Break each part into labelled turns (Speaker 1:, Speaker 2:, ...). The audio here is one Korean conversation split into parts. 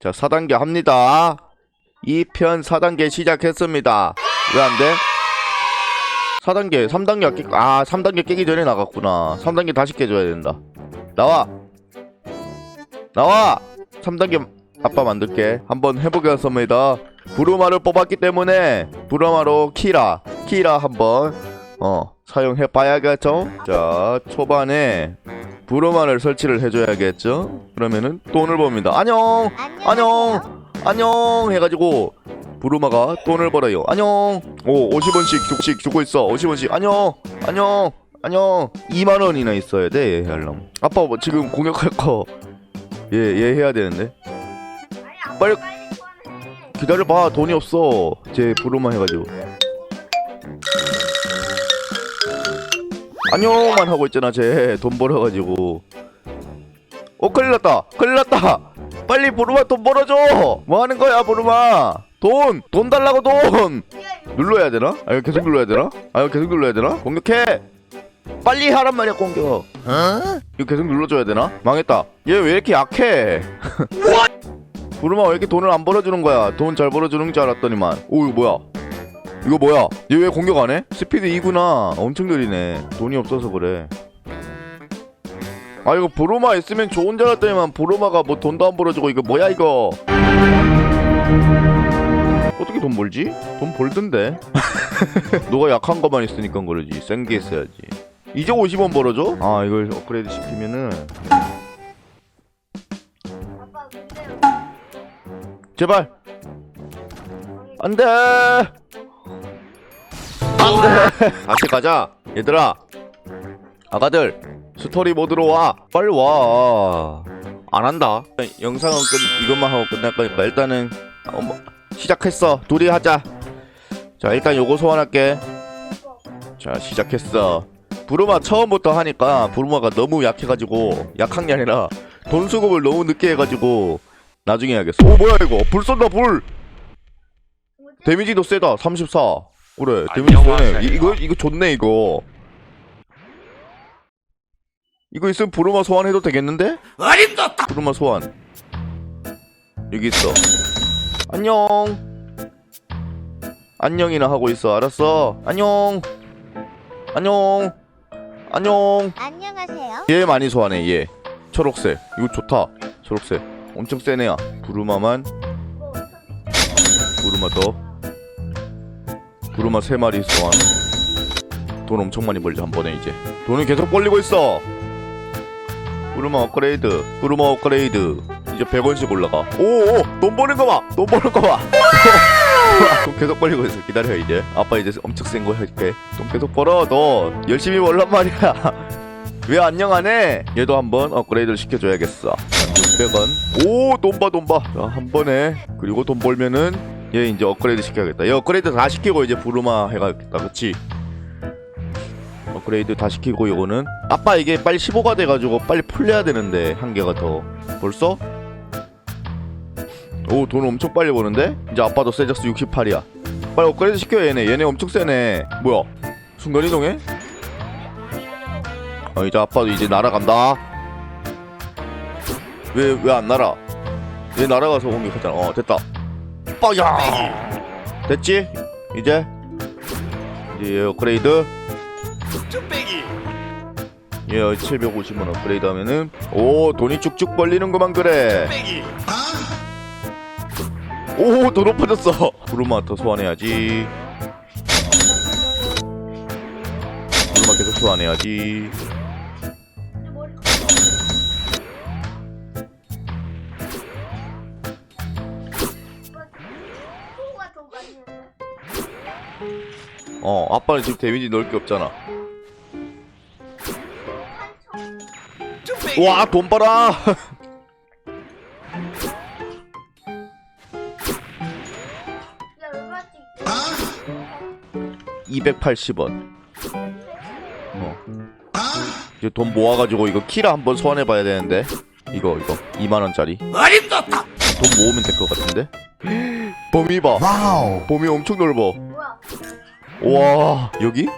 Speaker 1: 자, 4단계 합니다. 2편 4단계 시작했습니다. 왜 안 돼? 4단계, 3단계 깨, 아, 3단계 깨기 전에 나갔구나. 3단계 다시 깨줘야 된다. 나와! 나와! 3단계 아빠 만들게. 한번 해보겠습니다. 부르마를 뽑았기 때문에, 부르마로 키라, 키라 한번, 어, 사용해 봐야겠죠? 자, 초반에, 부르마를 설치를 해줘야겠죠? 그러면은 돈을 법니다. 안녕! 안녕! 안녕! 해가지고 부르마가 돈을 벌어요. 안녕! 오, 50원씩 족씩 주고 있어. 50원씩. 안녕! 안녕! 안녕! 2만원이나 있어야 돼, 알람. 아빠 뭐 지금 공격할 거, 얘, 얘 해야 되는데. 빨리- 기다려봐, 돈이 없어. 제 부르마 해가지고. 안녕만 하고 있잖아, 쟤. 돈 벌어가지고. 어, 큰일 났다! 큰일 났다! 빨리 부르마 돈 벌어줘! 뭐 하는 거야, 부르마? 돈! 돈 달라고 돈! 눌러야 되나? 아, 이거 계속 눌러야 되나? 아, 이거 계속 눌러야 되나? 공격해! 빨리 하란 말이야, 공격! 어? 이거 계속 눌러줘야 되나? 망했다. 얘 왜 이렇게 약해? 부르마 왜 이렇게 돈을 안 벌어주는 거야? 돈 잘 벌어주는 줄 알았더니만. 오, 이거 뭐야? 이거 뭐야? 얘 왜 공격 안 해? 스피드 2구나. 엄청 느리네. 돈이 없어서 그래. 아 이거 브로마 있으면 좋은 줄 알았더니만 브로마가 뭐 돈도 안 벌어주고 이거 뭐야 이거 어떻게 돈 벌지? 돈 벌던데 너가 약한 것만 있으니까 그러지 센 게 있어야지 이제 50원 벌어줘? 아 이걸 업그레이드 시키면은 제발 안돼 안돼 다시 가자. 얘들아. 아가들 스토리 모드로 와. 빨리 와 안 한다. 영상은 끝 이것만 하고 끝날 거니까 일단은 어, 뭐, 시작했어. 둘이 하자. 자 일단 요거 소환할게. 자 시작했어. 부르마 처음부터 하니까 부르마가 너무 약해가지고 약한 게 아니라 돈 수급을 너무 늦게 해가지고 나중에 해야겠어. 오 뭐야 이거? 불 쏜다 불! 데미지도 세다. 34 그래 세네. 이, 이거 이거 좋네 이거. 이거 있으면 부르마 소환해도 되겠는데?
Speaker 2: 어림도다!
Speaker 1: 부르마 소환. 여기 있어. 안녕. 안녕이나 하고 있어 알았어? 안녕. 안녕. 안녕.
Speaker 3: 안녕하세요.
Speaker 1: 얘 많이 소환해 얘. 초록색. 이거 좋다 초록색. 엄청 센 애야. 부르마만. 부르마 더 부르마 세 마리 소환. 돈 엄청 많이 벌자 한 번에 이제. 돈이 계속 벌리고 있어! 부르마 업그레이드 부르마 업그레이드. 이제 100원씩 올라가. 오오 돈 버는 거봐돈 버는 거봐! 돈 계속 벌리고 있어. 기다려 이제. 아빠 이제 엄청 센거 해줄게. 돈 계속 벌어 너 열심히 벌란 말이야. 왜 안녕 안 해? 얘도 한번 업그레이드를 시켜줘야겠어. 600원. 오돈 봐 돈봐. 한 번에. 그리고 돈 벌면은 얘 이제 업그레이드 시켜야겠다. 얘 업그레이드 다 시키고 이제 부르마 해가겠다. 그치? 업그레이드 다 시키고 이거는. 아빠 이게 빨리 15가 돼가지고 빨리 풀려야 되는데 한 개가 더. 벌써? 오 돈 엄청 빨리 버는데? 이제 아빠도 세작스 68이야. 빨리 업그레이드 시켜 얘네. 얘네 엄청 세네. 뭐야? 순간이동해? 어 이제 아빠도 이제 날아간다. 왜 왜 안 날아? 얘 날아가서 공격했잖아. 어 됐다 빠야 됐지? 이제 이제 얘 업그레이드
Speaker 2: 쭈빼기
Speaker 1: 얘 750원 업그레이드 하면은 오 돈이 쭉쭉 벌리는구만 그래
Speaker 2: 빼기
Speaker 1: 오, 더 높아졌어. 부르마 더 소환해야지. 부르마 계속 소환해야지. 어, 아빠는 지금 데미지 넣을 게 없잖아. 와, 돈 벌어.
Speaker 3: 야 얼마씩?
Speaker 1: 280원. 어. 이제 돈 모아가지고 이거 키라 한번 소환해봐야 되는데. 이거, 이거. 2만원짜리. 돈
Speaker 2: 어림도다
Speaker 1: 모으면 될 것 같은데? 범위 봐.
Speaker 2: 와우
Speaker 1: 범위 엄청 넓어.
Speaker 3: 뭐야?
Speaker 1: 와 여기?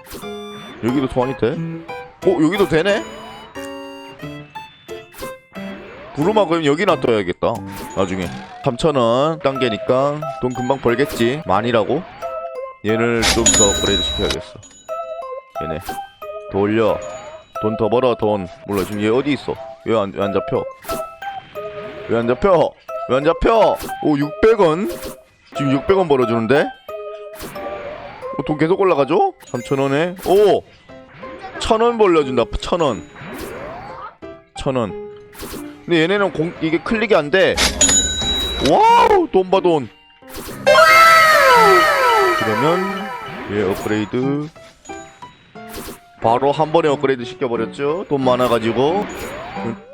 Speaker 1: 여기도 소환이 돼? 어 여기도 되네? 부르마 그럼 여기 놔둬야겠다. 나중에. 3천원 단계니까 돈 금방 벌겠지? 많이라고? 얘를 좀더 업그레이드 시켜야겠어. 얘네. 더 올려. 돈 더 벌어 돈. 몰라 지금 얘 어디 있어? 왜안안 잡혀? 왜 안 잡혀? 왜 안 잡혀? 오 600원? 지금 600원 벌어주는데 어, 돈 계속 올라가죠 3천원에 오 1000원 벌려준다 1000원 1000원 근데 얘네는 공 이게 클릭이 안 돼. 와우 돈봐 돈. 그러면 얘 업그레이드 바로 한 번에 업그레이드 시켜버렸죠. 돈 많아가지고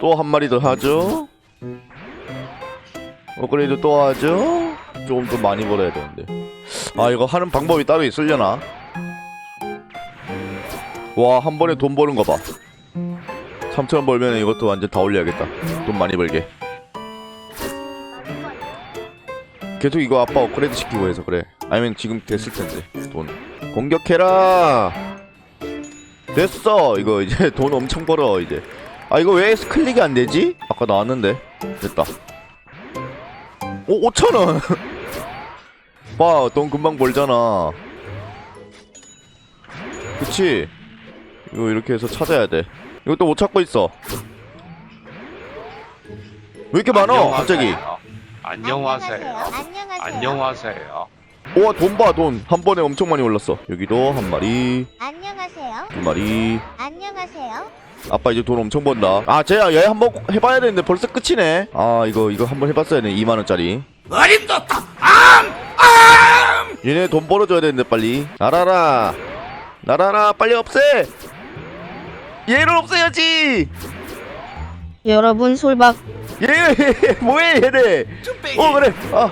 Speaker 1: 또 한 마리 더 하죠. 업그레이드 또 하죠. 조금 더 많이 벌어야 되는데. 아 이거 하는 방법이 따로 있으려나? 와 한 번에 돈 버는 거 봐. 3천원 벌면 이것도 완전 다 올려야겠다. 돈 많이 벌게. 계속 이거 아빠 업그레이드 시키고 해서 그래. 아니면 지금 됐을 텐데 돈. 공격해라. 됐어. 이거 이제 돈 엄청 벌어 이제. 아 이거 왜 클릭이 안 되지? 아까 나왔는데 됐다. 오 5천 원. 봐, 돈 금방 벌잖아. 그치? 이거 이렇게 해서 찾아야 돼. 이것도 못 찾고 있어. 왜 이렇게 많아? 갑자기.
Speaker 4: 안녕하세요.
Speaker 3: 안녕하세요.
Speaker 4: 안녕하세요.
Speaker 1: 우와 돈 봐 돈 한 번에 엄청 많이 올랐어 여기도 한 마리
Speaker 3: 안녕하세요.
Speaker 1: 두 마리
Speaker 3: 안녕하세요.
Speaker 1: 아빠 이제 돈 엄청 번다 아 쟤야 얘 한번 해봐야 되는데 벌써 끝이네 아 이거 이거 한번 해봤어야 돼 2만원짜리
Speaker 2: 어림도다
Speaker 1: 얘네 돈 벌어줘야 되는데 빨리. 날아라. 날아라 빨리 없애! 얘를 없애야지!
Speaker 5: 여러분 솔박.
Speaker 1: 얘 뭐해 얘네?
Speaker 2: 쭈빼기.
Speaker 1: 어 그래. 아.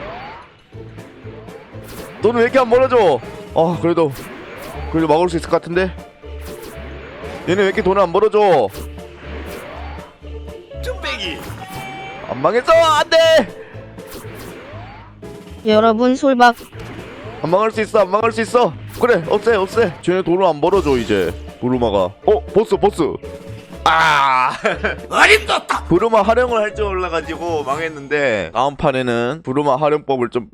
Speaker 1: 돈은 왜 이렇게 안 벌어줘? 아 그래도 그래도 막을 수 있을 것 같은데? 얘네 왜 이렇게 돈을 안 벌어줘?
Speaker 2: 쭈빼기.
Speaker 1: 안 망했어! 안돼
Speaker 5: 여러분 솔박
Speaker 1: 안 망할 수 있어 안 망할 수 있어. 그래 없애 없애. 쟤네 돈을 안 벌어줘 이제. 부르마가. 어 보스 보스. 아.
Speaker 2: 어림도다!
Speaker 1: 부르마 활용을 할 줄 몰라가지고 망했는데 다음 판에는 부르마 활용법을 좀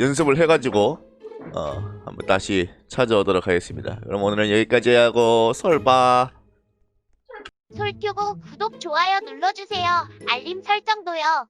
Speaker 1: 연습을 해가지고 어 한번 다시 찾아오도록 하겠습니다. 그럼 오늘은 여기까지 하고 설바
Speaker 3: 솔튜브 구독 좋아요 눌러주세요. 알림 설정도요.